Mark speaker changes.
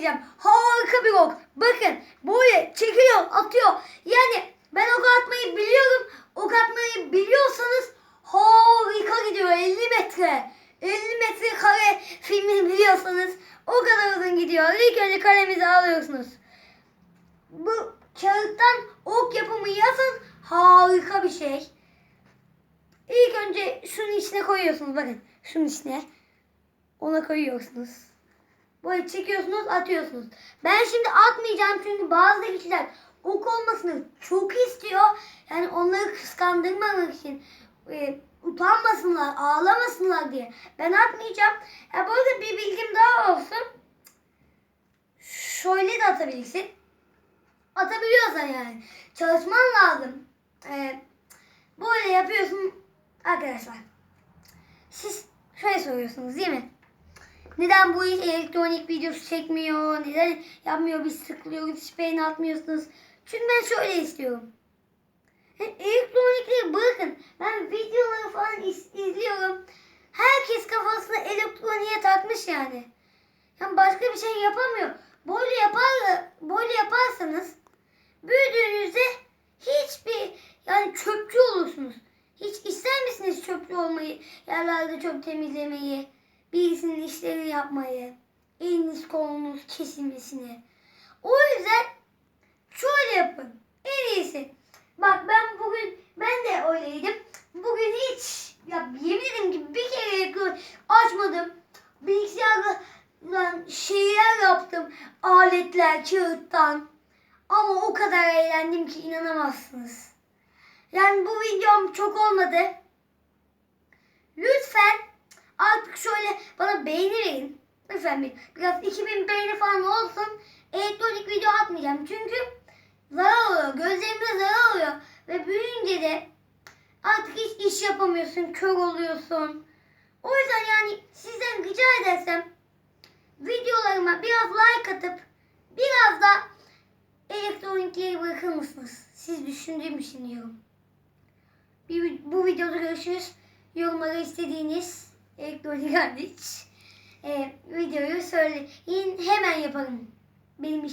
Speaker 1: göstereceğim. Harika bir ok. Bakın böyle çekiliyor, atıyor. Yani ben ok atmayı biliyorum. Ok atmayı biliyorsanız harika gidiyor. 50 metre. 50 metre kare filmini biliyorsanız o kadar uzun gidiyor. İlk önce kalemizi alıyorsunuz. Bu kağıttan ok yapımı yazın. Harika bir şey. İlk önce şunun içine koyuyorsunuz. Bakın şunun içine. Ona koyuyorsunuz. Böyle çekiyorsunuz atıyorsunuz. Ben şimdi atmayacağım çünkü bazı kişiler ok olmasını çok istiyor. Yani onları kıskandırmamak için e, utanmasınlar, ağlamasınlar diye. Ben atmayacağım. Ya bu arada bir bilgim daha olsun. Şöyle de atabilirsin. Atabiliyorsan yani. Çalışman lazım. E, böyle yapıyorsun arkadaşlar. Siz şöyle soruyorsunuz değil mi? Neden bu elektronik videosu çekmiyor? Neden yapmıyor? Biz sıkılıyoruz. Hiç beğeni atmıyorsunuz. Çünkü ben şöyle istiyorum. Elektronikleri bırakın. Ben videoları falan iz- izliyorum. Herkes kafasına elektroniğe takmış yani. Yani başka bir şey yapamıyor. Böyle yapar, böyle yaparsanız büyüdüğünüzde hiçbir yani çöpçü olursunuz. Hiç ister misiniz çöpçü olmayı, yerlerde çöp temizlemeyi, birisinin işlerini yapmayı, eliniz kolunuz kesilmesini. O yüzden şöyle yapın. En iyisi. Bak ben bugün ben de öyleydim. Bugün hiç ya yemin ederim ki bir kere açmadım. Bilgisayarla lan şeyler yaptım. Aletler kağıttan. Ama o kadar eğlendim ki inanamazsınız. Yani bu videom çok olmadı. Lütfen artık şöyle bana beğeni verin. Lütfen bir, biraz 2000 beğeni falan olsun. Elektronik video atmayacağım. Çünkü zarar oluyor. Gözlerime zarar oluyor. Ve büyüyünce de artık hiç iş yapamıyorsun. Kör oluyorsun. O yüzden yani sizden rica edersem videolarıma biraz like atıp biraz da elektronikleri bırakır mısınız? Siz düşündüğüm için diyorum. Bir, bu videoda görüşürüz. Yorumlara istediğiniz elektronik hariç e, videoyu söyleyin. Hemen yaparım. Benim